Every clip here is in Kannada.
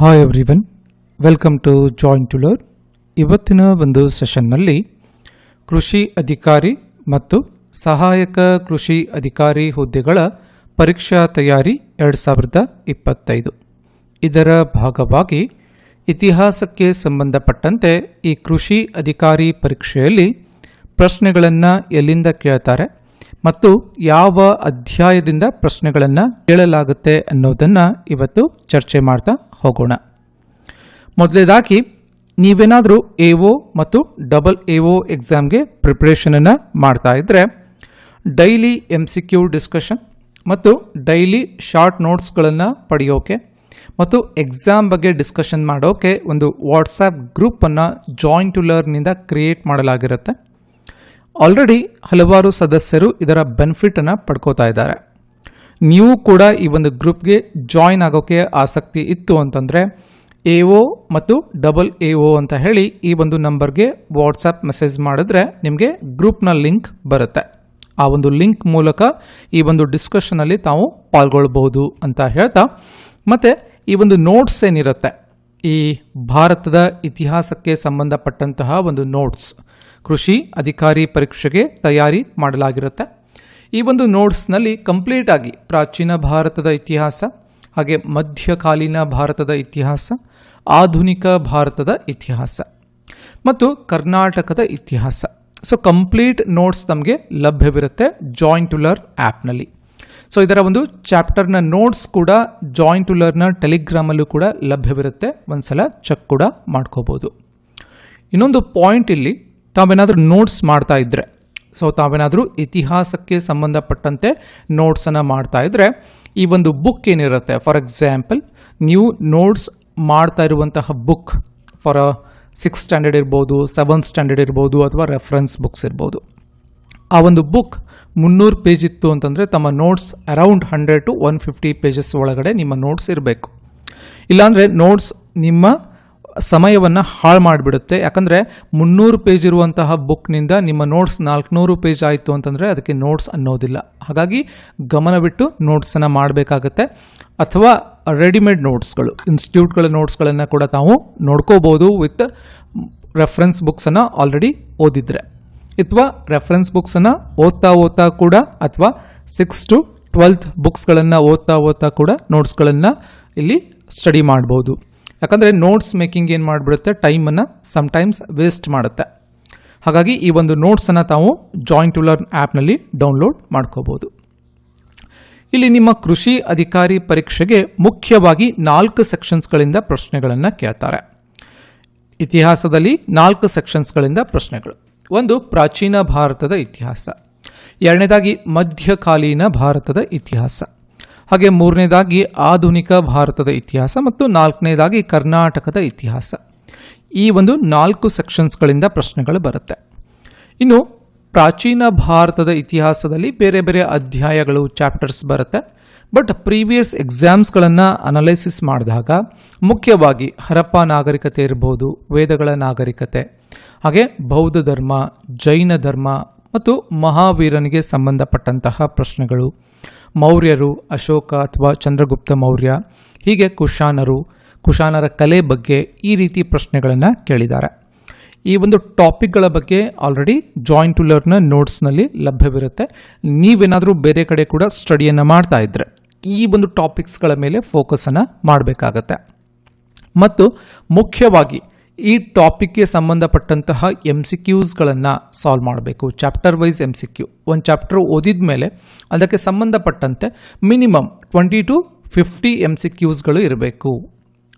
Hi everyone welcome to joint to learn ಇವತ್ತಿನ ಒಂದು ಸೆಷನ್ನಲ್ಲಿ ಕೃಷಿ ಅಧಿಕಾರಿ ಮತ್ತು ಸಹಾಯಕ ಕೃಷಿ ಅಧಿಕಾರಿ ಹುದ್ದೆಗಳ ಪರೀಕ್ಷಾ ತಯಾರಿ ಎರಡು ಸಾವಿರದ ಇಪ್ಪತ್ತೈದು. ಇದರ ಭಾಗವಾಗಿ ಇತಿಹಾಸಕ್ಕೆ ಸಂಬಂಧಪಟ್ಟಂತೆ ಈ ಕೃಷಿ ಅಧಿಕಾರಿ ಪರೀಕ್ಷೆಯಲ್ಲಿ ಪ್ರಶ್ನೆಗಳನ್ನು ಎಲ್ಲಿಂದ ಕೇಳ್ತಾರೆ ಮತ್ತು ಯಾವ ಅಧ್ಯಾಯದಿಂದ ಪ್ರಶ್ನೆಗಳನ್ನು ಕೇಳಲಾಗುತ್ತೆ ಅನ್ನೋದನ್ನು ಇವತ್ತು ಚರ್ಚೆ ಮಾಡ್ತಾ ಹೋಗೋಣ. ಮೊದಲೇದಾಗಿ, ನೀವೇನಾದರೂ ಎ ಒ ಮತ್ತು ಡಬಲ್ ಎ ಒ ಎಕ್ಸಾಮ್ಗೆ ಪ್ರಿಪ್ರೇಷನನ್ನು ಮಾಡ್ತಾ ಇದ್ದರೆ daily M C Q discussion ಮತ್ತು ಡೈಲಿ ಶಾರ್ಟ್ ನೋಟ್ಸ್ಗಳನ್ನು ಪಡೆಯೋಕೆ ಮತ್ತು ಎಕ್ಸಾಮ್ ಬಗ್ಗೆ ಡಿಸ್ಕಷನ್ ಮಾಡೋಕೆ ಒಂದು ವಾಟ್ಸಾಪ್ ಗ್ರೂಪನ್ನು ಜಾಯಿಂಟ್ ಟು ಲರ್ನಿಂದ ಕ್ರಿಯೇಟ್ ಮಾಡಲಾಗಿರುತ್ತೆ. ಆಲ್ರೆಡಿ ಹಲವಾರು ಸದಸ್ಯರು ಇದರ ಬೆನಿಫಿಟನ್ನು ಪಡ್ಕೋತಾ ಇದ್ದಾರೆ. ನೀವು ಕೂಡ ಈ ಒಂದು ಗ್ರೂಪ್ಗೆ ಜಾಯಿನ್ ಆಗೋಕ್ಕೆ ಆಸಕ್ತಿ ಇತ್ತು ಅಂತಂದರೆ ಎ ಒ ಮತ್ತು ಡಬಲ್ ಎ ಒ ಅಂತ ಹೇಳಿ ಈ ಒಂದು ನಂಬರ್ಗೆ ವಾಟ್ಸಪ್ ಮೆಸೇಜ್ ಮಾಡಿದ್ರೆ ನಿಮಗೆ ಗ್ರೂಪ್ನ ಲಿಂಕ್ ಬರುತ್ತೆ. ಆ ಒಂದು ಲಿಂಕ್ ಮೂಲಕ ಈ ಒಂದು ಡಿಸ್ಕಷನಲ್ಲಿ ತಾವು ಪಾಲ್ಗೊಳ್ಬಹುದು ಅಂತ ಹೇಳ್ತಾ, ಮತ್ತು ಈ ಒಂದು ನೋಟ್ಸ್ ಏನಿರುತ್ತೆ? ಈ ಭಾರತದ ಇತಿಹಾಸಕ್ಕೆ ಸಂಬಂಧಪಟ್ಟಂತಹ ಒಂದು ನೋಟ್ಸ್ ಕೃಷಿ ಅಧಿಕಾರಿ ಪರೀಕ್ಷೆಗೆ ತಯಾರಿ ಮಾಡಲಾಗಿರುತ್ತೆ. ಈ ಒಂದು ನೋಟ್ಸ್ನಲ್ಲಿ ಕಂಪ್ಲೀಟ್ ಆಗಿ ಪ್ರಾಚೀನ ಭಾರತದ ಇತಿಹಾಸ, ಹಾಗೆ ಮಧ್ಯಕಾಲೀನ ಭಾರತದ ಇತಿಹಾಸ, ಆಧುನಿಕ ಭಾರತದ ಇತಿಹಾಸ ಮತ್ತು ಕರ್ನಾಟಕದ ಇತಿಹಾಸ. ಸೊ, ಕಂಪ್ಲೀಟ್ ನೋಟ್ಸ್ ನಮಗೆ ಲಭ್ಯವಿರುತ್ತೆ ಜಾಯಿಂಟ್ ಟು ಲರ್ನ್ ಆ್ಯಪ್ನಲ್ಲಿ. ಸೊ, ಇದರ ಒಂದು ಚಾಪ್ಟರ್ನ ನೋಟ್ಸ್ ಕೂಡ ಜಾಯಿಂಟ್ ಟು ಲರ್ನ ಟೆಲಿಗ್ರಾಮಲ್ಲೂ ಕೂಡ ಲಭ್ಯವಿರುತ್ತೆ. ಒಂದು ಸಲ ಚೆಕ್ ಕೂಡ ಮಾಡ್ಕೋಬೋದು. ಇನ್ನೊಂದು ಪಾಯಿಂಟ್ ಇಲ್ಲಿ ತಾವೇನಾದರೂ ನೋಟ್ಸ್ ಮಾಡ್ತಾ ಇದ್ದರೆ ಸೊ ತಾವೇನಾದರೂ ಇತಿಹಾಸಕ್ಕೆ ಸಂಬಂಧಪಟ್ಟಂತೆ ನೋಟ್ಸನ್ನು ಮಾಡ್ತಾ ಇದ್ದರೆ ಈ ಒಂದು ಬುಕ್ ಏನಿರುತ್ತೆ ಫಾರ್ ಎಕ್ಸಾಂಪಲ್ ನೀವು ನೋಟ್ಸ್ ಮಾಡ್ತಾ ಇರುವಂತಹ ಬುಕ್ ಫಾರ್ ಸಿಕ್ಸ್ ಸ್ಟ್ಯಾಂಡರ್ಡ್ ಇರ್ಬೋದು ಸೆವೆಂತ್ ಸ್ಟ್ಯಾಂಡರ್ಡ್ ಇರ್ಬೋದು, ಅಥವಾ ರೆಫರೆನ್ಸ್ ಬುಕ್ಸ್ ಇರ್ಬೋದು. ಆ ಒಂದು ಬುಕ್ ಮುನ್ನೂರು ಪೇಜ್ ಇತ್ತು ಅಂತಂದರೆ ತಮ್ಮ notes around hundred to one fifty pages ಒಳಗಡೆ ನಿಮ್ಮ ನೋಟ್ಸ್ ಇರಬೇಕು. ಇಲ್ಲಾಂದರೆ ನೋಟ್ಸ್ ನಿಮ್ಮ ಸಮಯವನ್ನು ಹಾಳು ಮಾಡಿಬಿಡುತ್ತೆ. ಯಾಕಂದರೆ ಮುನ್ನೂರು ಪೇಜ್ ಇರುವಂತಹ ಬುಕ್ನಿಂದ ನಿಮ್ಮ ನೋಟ್ಸ್ ನಾಲ್ಕುನೂರು ಪೇಜ್ ಆಯಿತು ಅಂತಂದರೆ ಅದಕ್ಕೆ ನೋಟ್ಸ್ ಅನ್ನೋದಿಲ್ಲ. ಹಾಗಾಗಿ ಗಮನವಿಟ್ಟು ನೋಟ್ಸನ್ನು ಮಾಡಬೇಕಾಗತ್ತೆ. ಅಥವಾ ರೆಡಿಮೇಡ್ ನೋಟ್ಸ್ಗಳು ಇನ್ಸ್ಟಿಟ್ಯೂಟ್ಗಳ ನೋಟ್ಸ್ಗಳನ್ನು ಕೂಡ ತಾವು ನೋಡ್ಕೋಬೋದು ವಿತ್ ರೆಫರೆನ್ಸ್ ಬುಕ್ಸನ್ನು ಆಲ್ರೆಡಿ ಓದಿದ್ರೆ. ಅಥವಾ ರೆಫರೆನ್ಸ್ ಬುಕ್ಸನ್ನು ಓದ್ತಾ ಓದ್ತಾ ಕೂಡ ಅಥವಾ ಸಿಕ್ಸ್ ಟು ಟ್ವೆಲ್ತ್ ಬುಕ್ಸ್ಗಳನ್ನು ಓದ್ತಾ ಓದ್ತಾ ಕೂಡ ನೋಟ್ಸ್ಗಳನ್ನು ಇಲ್ಲಿ ಸ್ಟಡಿ ಮಾಡ್ಬೋದು. ಯಾಕಂದರೆ ನೋಟ್ಸ್ ಮೇಕಿಂಗ್ ಏನು ಮಾಡಿಬಿಡುತ್ತೆ? ಟೈಮನ್ನು ಸಮ್ಟೈಮ್ಸ್ ವೇಸ್ಟ್ ಮಾಡುತ್ತೆ. ಹಾಗಾಗಿ ಈ ಒಂದು ನೋಟ್ಸನ್ನು ತಾವು ಜಾಯಿಂಟ್ ಟು ಲರ್ನ್ ಆ್ಯಪ್ನಲ್ಲಿ ಡೌನ್ಲೋಡ್ ಮಾಡ್ಕೋಬೋದು. ಇಲ್ಲಿ ನಿಮ್ಮ ಕೃಷಿ ಅಧಿಕಾರಿ ಪರೀಕ್ಷೆಗೆ ಮುಖ್ಯವಾಗಿ ನಾಲ್ಕು ಸೆಕ್ಷನ್ಸ್ಗಳಿಂದ ಪ್ರಶ್ನೆಗಳನ್ನು ಕೇಳ್ತಾರೆ. ಇತಿಹಾಸದಲ್ಲಿ ನಾಲ್ಕು ಸೆಕ್ಷನ್ಸ್ಗಳಿಂದ ಪ್ರಶ್ನೆಗಳು. ಒಂದು ಪ್ರಾಚೀನ ಭಾರತದ ಇತಿಹಾಸ. ಎರಡನೇದಾಗಿ ಮಧ್ಯಕಾಲೀನ ಭಾರತದ ಇತಿಹಾಸ. ಹಾಗೆ ಮೂರನೇದಾಗಿ ಆಧುನಿಕ ಭಾರತದ ಇತಿಹಾಸ ಮತ್ತು ನಾಲ್ಕನೇದಾಗಿ ಕರ್ನಾಟಕದ ಇತಿಹಾಸ. ಈ ಒಂದು ನಾಲ್ಕು ಸೆಕ್ಷನ್ಸ್ಗಳಿಂದ ಪ್ರಶ್ನೆಗಳು ಬರುತ್ತೆ. ಇನ್ನು ಪ್ರಾಚೀನ ಭಾರತದ ಇತಿಹಾಸದಲ್ಲಿ ಬೇರೆ ಬೇರೆ ಅಧ್ಯಾಯಗಳು ಚಾಪ್ಟರ್ಸ್ ಬರುತ್ತೆ. ಬಟ್ ಪ್ರೀವಿಯಸ್ ಎಕ್ಸಾಮ್ಸ್ಗಳನ್ನು ಅನಲೈಸಿಸ್ ಮಾಡಿದಾಗ ಮುಖ್ಯವಾಗಿ ಹರಪ್ಪ ನಾಗರಿಕತೆ ಇರ್ಬೋದು, ವೇದಗಳ ನಾಗರಿಕತೆ, ಹಾಗೆ ಬೌದ್ಧ ಧರ್ಮ, ಜೈನ ಧರ್ಮ ಮತ್ತು ಮಹಾವೀರನಿಗೆ ಸಂಬಂಧಪಟ್ಟಂತಹ ಪ್ರಶ್ನೆಗಳು. ಮೌರ್ಯರು, ಅಶೋಕ ಅಥವಾ ಚಂದ್ರಗುಪ್ತ ಮೌರ್ಯ, ಹೀಗೆ ಕುಶಾನರು, ಕುಶಾನರ ಕಲೆ ಬಗ್ಗೆ ಈ ರೀತಿ ಪ್ರಶ್ನೆಗಳನ್ನು ಕೇಳಿದ್ದಾರೆ. ಈ ಒಂದು ಟಾಪಿಕ್ಗಳ ಬಗ್ಗೆ ಆಲ್ರೆಡಿ ಜಾಯಿಂಟ್ ಟು ಲರ್ನ ನೋಟ್ಸ್ನಲ್ಲಿ ಲಭ್ಯವಿರುತ್ತೆ. ನೀವೇನಾದರೂ ಬೇರೆ ಕಡೆ ಕೂಡ ಸ್ಟಡಿಯನ್ನು ಮಾಡ್ತಾ ಇದ್ದರೆ ಈ ಒಂದು ಟಾಪಿಕ್ಸ್ಗಳ ಮೇಲೆ ಫೋಕಸನ್ನು ಮಾಡಬೇಕಾಗತ್ತೆ. ಮತ್ತು ಮುಖ್ಯವಾಗಿ ಈ ಟಾಪಿಕ್ಗೆ ಸಂಬಂಧಪಟ್ಟಂತಹ ಎಂ ಸಿ ಕ್ಯೂಸ್ಗಳನ್ನು ಸಾಲ್ವ್ ಮಾಡಬೇಕು. Chapter wise M C Q ಒಂದು ಚಾಪ್ಟರ್ ಓದಿದ ಮೇಲೆ ಅದಕ್ಕೆ ಸಂಬಂಧಪಟ್ಟಂತೆ minimum twenty to fifty M C ಕ್ಯೂಸ್ಗಳು ಇರಬೇಕು.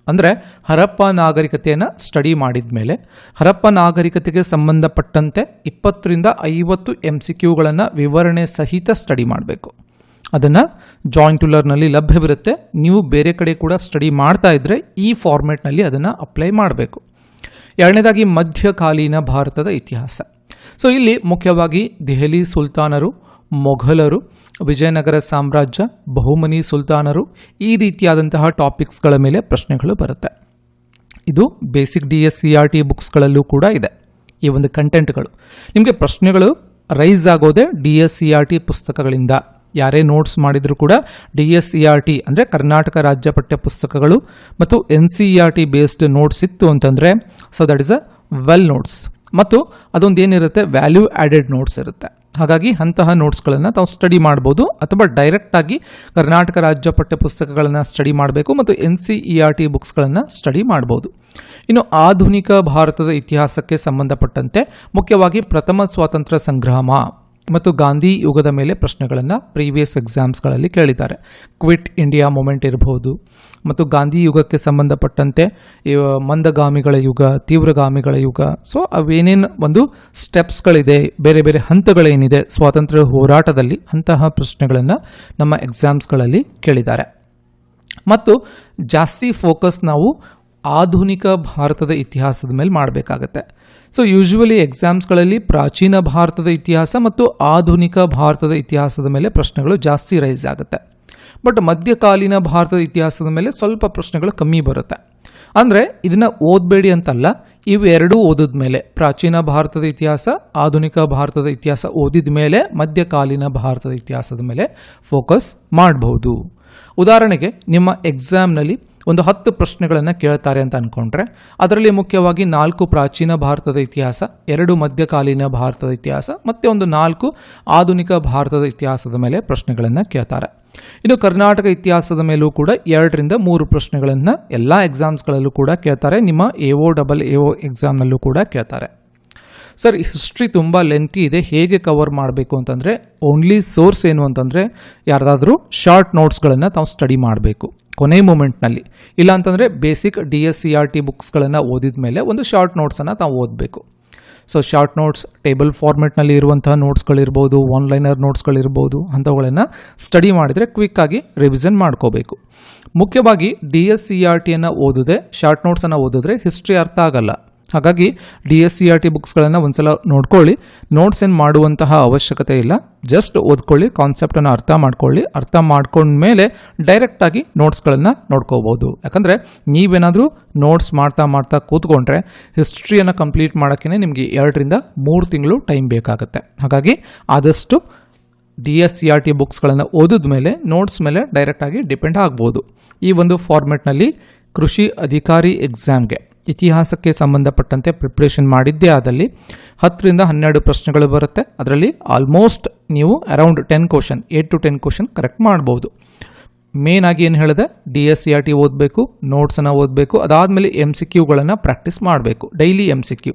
ಅಂದರೆ ಹರಪ್ಪ ನಾಗರಿಕತೆಯನ್ನು ಸ್ಟಡಿ ಮಾಡಿದ ಮೇಲೆ ಹರಪ್ಪ ನಾಗರಿಕತೆಗೆ ಸಂಬಂಧಪಟ್ಟಂತೆ ಇಪ್ಪತ್ತರಿಂದ ಐವತ್ತು ಎಂ ಸಿ ಕ್ಯೂಗಳನ್ನು ವಿವರಣೆ ಸಹಿತ ಸ್ಟಡಿ ಮಾಡಬೇಕು. ಅದನ್ನು ಜಾಯಿಂಟ್ ಟು ಲರ್ನಲ್ಲಿ ಲಭ್ಯವಿರುತ್ತೆ ನೀವು ಬೇರೆ ಕಡೆ ಕೂಡ ಸ್ಟಡಿ ಮಾಡ್ತಾ ಇದ್ದರೆ ಈ ಫಾರ್ಮೆಟ್ನಲ್ಲಿ ಅದನ್ನು ಅಪ್ಲೈ ಮಾಡಬೇಕು. ಎರಡನೇದಾಗಿ ಮಧ್ಯಕಾಲೀನ ಭಾರತದ ಇತಿಹಾಸ. ಸೊ ಇಲ್ಲಿ ಮುಖ್ಯವಾಗಿ ದೆಹಲಿ ಸುಲ್ತಾನರು, ಮೊಘಲರು, ವಿಜಯನಗರ ಸಾಮ್ರಾಜ್ಯ, ಬಹುಮನಿ ಸುಲ್ತಾನರು ಈ ರೀತಿಯಾದಂತಹ ಟಾಪಿಕ್ಸ್ಗಳ ಮೇಲೆ ಪ್ರಶ್ನೆಗಳು ಬರುತ್ತೆ. ಇದು basic D S C R T ಬುಕ್ಸ್ಗಳಲ್ಲೂ ಕೂಡ ಇದೆ ಈ ಒಂದು ಕಂಟೆಂಟ್ಗಳು. ನಿಮಗೆ ಪ್ರಶ್ನೆಗಳು ರೈಸ್ ಆಗೋದೇ D S C R T ಪುಸ್ತಕಗಳಿಂದ. ಯಾರೇ ನೋಟ್ಸ್ ಮಾಡಿದರೂ ಕೂಡ D S E R T ಅಂದರೆ ಕರ್ನಾಟಕ ರಾಜ್ಯ ಪಠ್ಯ ಪುಸ್ತಕಗಳು ಮತ್ತು N C E R T based notes ಇತ್ತು ಅಂತಂದರೆ so that is a well notes ಮತ್ತು ಅದೊಂದು ಏನಿರುತ್ತೆ? ವ್ಯಾಲ್ಯೂ ಆ್ಯಡೆಡ್ ನೋಟ್ಸ್ ಇರುತ್ತೆ. ಹಾಗಾಗಿ ಅಂತಹ ನೋಟ್ಸ್ಗಳನ್ನು ತಾವು ಸ್ಟಡಿ ಮಾಡ್ಬೋದು ಅಥವಾ ಡೈರೆಕ್ಟಾಗಿ ಕರ್ನಾಟಕ ರಾಜ್ಯ ಪಠ್ಯ ಪುಸ್ತಕಗಳನ್ನು ಸ್ಟಡಿ ಮಾಡಬೇಕು ಮತ್ತು N C E R T ಬುಕ್ಸ್ಗಳನ್ನು study ಮಾಡ್ಬೋದು. ಇನ್ನು ಆಧುನಿಕ ಭಾರತದ ಇತಿಹಾಸಕ್ಕೆ ಸಂಬಂಧಪಟ್ಟಂತೆ ಮುಖ್ಯವಾಗಿ ಪ್ರಥಮ ಸ್ವಾತಂತ್ರ್ಯ ಸಂಗ್ರಾಮ. ಮತ್ತು ಗಾಂಧಿ ಯುಗದ ಮೇಲೆ ಪ್ರಶ್ನೆಗಳನ್ನು ಪ್ರೀವಿಯಸ್ ಎಕ್ಸಾಮ್ಸ್ಗಳಲ್ಲಿ ಕೇಳಿದ್ದಾರೆ. ಕ್ವಿಟ್ ಇಂಡಿಯಾ ಮೂಮೆಂಟ್ ಇರಬಹುದು ಮತ್ತು ಗಾಂಧಿ ಯುಗಕ್ಕೆ ಸಂಬಂಧಪಟ್ಟಂತೆ ಮಂದಗಾಮಿಗಳ ಯುಗ, ತೀವ್ರಗಾಮಿಗಳ ಯುಗ. ಸೊ, ಅವೇನೇನು ಒಂದು ಸ್ಟೆಪ್ಸ್ಗಳಿದೆ, ಬೇರೆ ಬೇರೆ ಹಂತಗಳೇನಿದೆ, ಸ್ವಾತಂತ್ರ್ಯ ಹೋರಾಟದಲ್ಲಿ ಅಂತಹ ಪ್ರಶ್ನೆಗಳನ್ನು ನಮ್ಮ ಎಕ್ಸಾಮ್ಸ್ಗಳಲ್ಲಿ ಕೇಳಿದ್ದಾರೆ. ಮತ್ತು ಜಾಸ್ತಿ ಫೋಕಸ್ ನಾವು ಆಧುನಿಕ ಭಾರತದ ಇತಿಹಾಸದ ಮೇಲೆ ಮಾಡಬೇಕಾಗತ್ತೆ. ಸೊ ಯೂಶುವಲಿ ಎಕ್ಸಾಮ್ಸ್ಗಳಲ್ಲಿ ಪ್ರಾಚೀನ ಭಾರತದ ಇತಿಹಾಸ ಮತ್ತು ಆಧುನಿಕ ಭಾರತದ ಇತಿಹಾಸದ ಮೇಲೆ ಪ್ರಶ್ನೆಗಳು ಜಾಸ್ತಿ ರೈಸ್ ಆಗುತ್ತೆ ಬಟ್ ಮಧ್ಯಕಾಲೀನ ಭಾರತದ ಇತಿಹಾಸದ ಮೇಲೆ ಸ್ವಲ್ಪ ಪ್ರಶ್ನೆಗಳು ಕಮ್ಮಿ ಬರುತ್ತೆ ಅಂದರೆ ಇದನ್ನು ಓದಬೇಡಿ ಅಂತಲ್ಲ ಇವೆರಡೂ ಓದಿದ ಮೇಲೆ ಪ್ರಾಚೀನ ಭಾರತದ ಇತಿಹಾಸ ಆಧುನಿಕ ಭಾರತದ ಇತಿಹಾಸ ಓದಿದ ಮೇಲೆ ಮಧ್ಯಕಾಲೀನ ಭಾರತದ ಇತಿಹಾಸದ ಮೇಲೆ ಫೋಕಸ್ ಮಾಡಬಹುದು ಉದಾಹರಣೆಗೆ ನಿಮ್ಮ ಎಕ್ಸಾಮ್ನಲ್ಲಿ ಒಂದು ಹತ್ತು ಪ್ರಶ್ನೆಗಳನ್ನು ಕೇಳ್ತಾರೆ ಅಂತ ಅಂದ್ಕೊಂಡ್ರೆ ಅದರಲ್ಲಿ ಮುಖ್ಯವಾಗಿ ನಾಲ್ಕು ಪ್ರಾಚೀನ ಭಾರತದ ಇತಿಹಾಸ, ಎರಡು ಮಧ್ಯಕಾಲೀನ ಭಾರತದ ಇತಿಹಾಸ, ಮತ್ತು ಒಂದು ನಾಲ್ಕು ಆಧುನಿಕ ಭಾರತದ ಇತಿಹಾಸದ ಮೇಲೆ ಪ್ರಶ್ನೆಗಳನ್ನು ಕೇಳ್ತಾರೆ. ಇನ್ನು ಕರ್ನಾಟಕ ಇತಿಹಾಸದ ಮೇಲೂ ಕೂಡ ಎರಡರಿಂದ ಮೂರು ಪ್ರಶ್ನೆಗಳನ್ನು ಎಲ್ಲ ಎಕ್ಸಾಮ್ಸ್ಗಳಲ್ಲೂ ಕೂಡ ಕೇಳ್ತಾರೆ, ನಿಮ್ಮ A O double A O ಎಕ್ಸಾಮ್ನಲ್ಲೂ ಕೂಡ ಕೇಳ್ತಾರೆ. ಸರ್ ಹಿಸ್ಟ್ರಿ ತುಂಬ ಲೆಂತಿ ಇದೆ, ಹೇಗೆ ಕವರ್ ಮಾಡಬೇಕು ಅಂತಂದರೆ ಓನ್ಲಿ ಸೋರ್ಸ್ ಏನು ಅಂತಂದರೆ, ಯಾರದಾದರೂ ಶಾರ್ಟ್ ನೋಟ್ಸ್ಗಳನ್ನು ತಾವು ಸ್ಟಡಿ ಮಾಡಬೇಕು. ಕೊನೆ ಮೂಮೆಂಟ್ನಲ್ಲಿ ಇಲ್ಲ ಅಂತಂದರೆ basic D S C R T ಬುಕ್ಸ್ಗಳನ್ನು ಓದಿದ ಮೇಲೆ ಒಂದು ಶಾರ್ಟ್ ನೋಟ್ಸನ್ನು ತಾವು ಓದಬೇಕು. ಸೊ ಶಾರ್ಟ್ ನೋಟ್ಸ್ ಟೇಬಲ್ ಫಾರ್ಮೆಟ್ನಲ್ಲಿ ಇರುವಂತಹ ನೋಟ್ಸ್ಗಳಿರ್ಬೋದು ಆನ್ಲೈನರ್ ನೋಟ್ಸ್ಗಳಿರ್ಬೋದು ಅಂಥವುಗಳನ್ನು ಸ್ಟಡಿ ಮಾಡಿದರೆ ಕ್ವಿಕ್ಕಾಗಿ ರಿವಿಷನ್ ಮಾಡ್ಕೋಬೇಕು. ಮುಖ್ಯವಾಗಿ ಡಿ ಎಸ್ ಸಿ ಆರ್ ಟಿಯನ್ನು ಓದಿದೆ ಶಾರ್ಟ್ ನೋಟ್ಸನ್ನು ಓದಿದ್ರೆ ಹಿಸ್ಟ್ರಿ ಅರ್ಥ ಆಗಲ್ಲ. ಹಾಗಾಗಿ D S C R T ಬುಕ್ಸ್ಗಳನ್ನು ಒಂದ್ಸಲ ನೋಡ್ಕೊಳ್ಳಿ. ನೋಟ್ಸ್ ಏನು ಮಾಡುವಂತಹ ಅವಶ್ಯಕತೆ ಇಲ್ಲ. ಜಸ್ಟ್ ಓದ್ಕೊಳ್ಳಿ ಕಾನ್ಸೆಪ್ಟನ್ನು ಅರ್ಥ ಮಾಡ್ಕೊಳ್ಳಿ. ಅರ್ಥ ಮಾಡ್ಕೊಂಡ್ಮೇಲೆ ಡೈರೆಕ್ಟಾಗಿ ನೋಟ್ಸ್ಗಳನ್ನು ನೋಡ್ಕೋಬೋದು. ಯಾಕಂದರೆ ನೀವೇನಾದರೂ ನೋಟ್ಸ್ ಮಾಡ್ತಾ ಮಾಡ್ತಾ ಕೂತ್ಕೊಂಡ್ರೆ ಹಿಸ್ಟ್ರಿಯನ್ನು ಕಂಪ್ಲೀಟ್ ಮಾಡೋಕ್ಕೆ ನಿಮಗೆ ಎರಡರಿಂದ ಮೂರು ತಿಂಗಳು ಟೈಮ್ ಬೇಕಾಗುತ್ತೆ. ಹಾಗಾಗಿ ಆದಷ್ಟು D S C R T ಬುಕ್ಸ್ಗಳನ್ನು ಓದಿದ ಮೇಲೆ ನೋಟ್ಸ್ ಮೇಲೆ ಡೈರೆಕ್ಟಾಗಿ ಡಿಪೆಂಡ್ ಆಗ್ಬೋದು. ಈ ಒಂದು ಫಾರ್ಮೆಟ್ನಲ್ಲಿ ಕೃಷಿ ಅಧಿಕಾರಿ ಎಕ್ಸಾಮ್ಗೆ ಇತಿಹಾಸಕ್ಕೆ ಸಂಬಂಧಪಟ್ಟಂತೆ ಪ್ರಿಪ್ರೇಷನ್ ಮಾಡಿದ್ದೇ ಆದಲ್ಲಿ ಹತ್ತರಿಂದ ಹನ್ನೆರಡು ಪ್ರಶ್ನೆಗಳು ಬರುತ್ತೆ. ಅದರಲ್ಲಿ ಆಲ್ಮೋಸ್ಟ್ ನೀವು around ten question eight to ten question correct ಮಾಡ್ಬೋದು. ಮೇನ್ ಆಗಿ ಏನು ಹೇಳಿದೆ? D S C R T ಓದಬೇಕು ನೋಟ್ಸನ್ನು ಓದಬೇಕು, ಅದಾದಮೇಲೆ ಎಂ ಸಿ ಕ್ಯೂಗಳನ್ನು ಪ್ರಾಕ್ಟೀಸ್ ಮಾಡಬೇಕು. ಡೈಲಿ ಎಂ ಸಿ ಕ್ಯೂ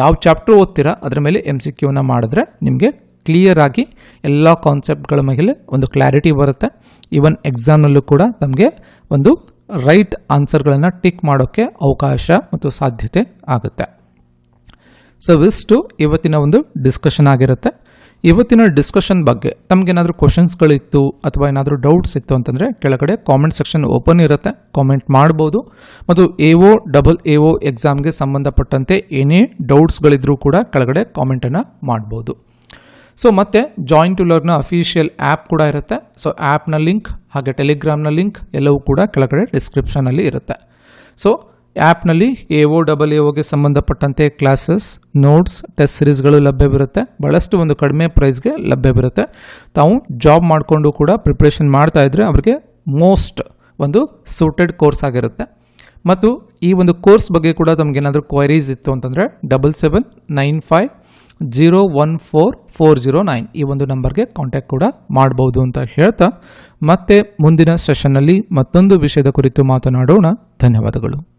ಯಾವ ಚಾಪ್ಟರ್ ಓದ್ತೀರಾ? ಅದರ ಮೇಲೆ ಎಂ ಸಿ ಕ್ಯೂನ ಮಾಡಿದ್ರೆ ನಿಮಗೆ ಕ್ಲಿಯರ್ ಆಗಿ ಎಲ್ಲ ಕಾನ್ಸೆಪ್ಟ್ಗಳ ಮೇಲೆ ಒಂದು ಕ್ಲಾರಿಟಿ ಬರುತ್ತೆ. ಈವನ್ ಎಕ್ಸಾಮ್ನಲ್ಲೂ ಕೂಡ ನಮಗೆ ಒಂದು ರೈಟ್ ಆನ್ಸರ್ಗಳನ್ನು ಟಿಕ್ ಮಾಡೋಕ್ಕೆ ಅವಕಾಶ ಮತ್ತು ಸಾಧ್ಯತೆ ಆಗುತ್ತೆ. ಸೊ ಇಷ್ಟು ಇವತ್ತಿನ ಒಂದು ಡಿಸ್ಕಷನ್ ಆಗಿರುತ್ತೆ. ಇವತ್ತಿನ ಡಿಸ್ಕಷನ್ ಬಗ್ಗೆ ತಮಗೇನಾದರೂ ಕ್ವಶನ್ಸ್ಗಳಿತ್ತು ಅಥವಾ ಏನಾದರೂ ಡೌಟ್ಸ್ ಇತ್ತು ಅಂತಂದರೆ ಕೆಳಗಡೆ ಕಾಮೆಂಟ್ ಸೆಕ್ಷನ್ ಓಪನ್ ಇರುತ್ತೆ. ಕಾಮೆಂಟ್ ಮಾಡ್ಬೋದು. ಮತ್ತು A O double A O ಎಕ್ಸಾಮ್ಗೆ ಸಂಬಂಧಪಟ್ಟಂತೆ ಏನೇ ಡೌಟ್ಸ್ಗಳಿದ್ರೂ ಕೂಡ ಕೆಳಗಡೆ ಕಾಮೆಂಟನ್ನು ಮಾಡ್ಬೋದು. ಸೊ ಮತ್ತೆ join to learn official app ಕೂಡ ಇರುತ್ತೆ. ಸೊ ಆ್ಯಪ್ನ ಲಿಂಕ್ ಹಾಗೆ ಟೆಲಿಗ್ರಾಮ್ನ ಲಿಂಕ್ ಎಲ್ಲವೂ ಕೂಡ ಕೆಳಗಡೆ ಡಿಸ್ಕ್ರಿಪ್ಷನಲ್ಲಿ ಇರುತ್ತೆ. ಸೊ ಆ್ಯಪ್ನಲ್ಲಿ ಎ ಒ ಡಬಲ್ ಎ ಒಗೆ ಸಂಬಂಧಪಟ್ಟಂತೆ ಕ್ಲಾಸಸ್ ನೋಟ್ಸ್ ಟೆಸ್ಟ್ ಸಿರೀಸ್ಗಳು ಲಭ್ಯವಿರುತ್ತೆ ಭಾಳಷ್ಟು ಒಂದು ಕಡಿಮೆ ಪ್ರೈಸ್ಗೆ ಲಭ್ಯವಿರುತ್ತೆ ತಾವು ಜಾಬ್ ಮಾಡಿಕೊಂಡು ಕೂಡ ಪ್ರಿಪ್ರೇಷನ್ ಮಾಡ್ತಾ ಇದ್ದರೆ ಅವರಿಗೆ ಮೋಸ್ಟ್ ಒಂದು ಸೂಟೆಡ್ ಕೋರ್ಸ್ ಆಗಿರುತ್ತೆ. ಮತ್ತು ಈ ಒಂದು ಕೋರ್ಸ್ ಬಗ್ಗೆ ಕೂಡ ತಮಗೇನಾದರೂ ಕ್ವೈರೀಸ್ ಇತ್ತು ಅಂತಂದರೆ double seven nine five zero one four four zero nine. ಈ ಒಂದು ನಂಬರ್ಗೆ ಕಾಂಟ್ಯಾಕ್ಟ್ ಕೂಡ ಮಾಡಬಹುದು ಅಂತ ಹೇಳ್ತಾ, ಮತ್ತೆ ಮುಂದಿನ ಸೆಷನ್ನಲ್ಲಿ ಮತ್ತೊಂದು ವಿಷಯದ ಕುರಿತು ಮಾತನಾಡೋಣ. ಧನ್ಯವಾದಗಳು.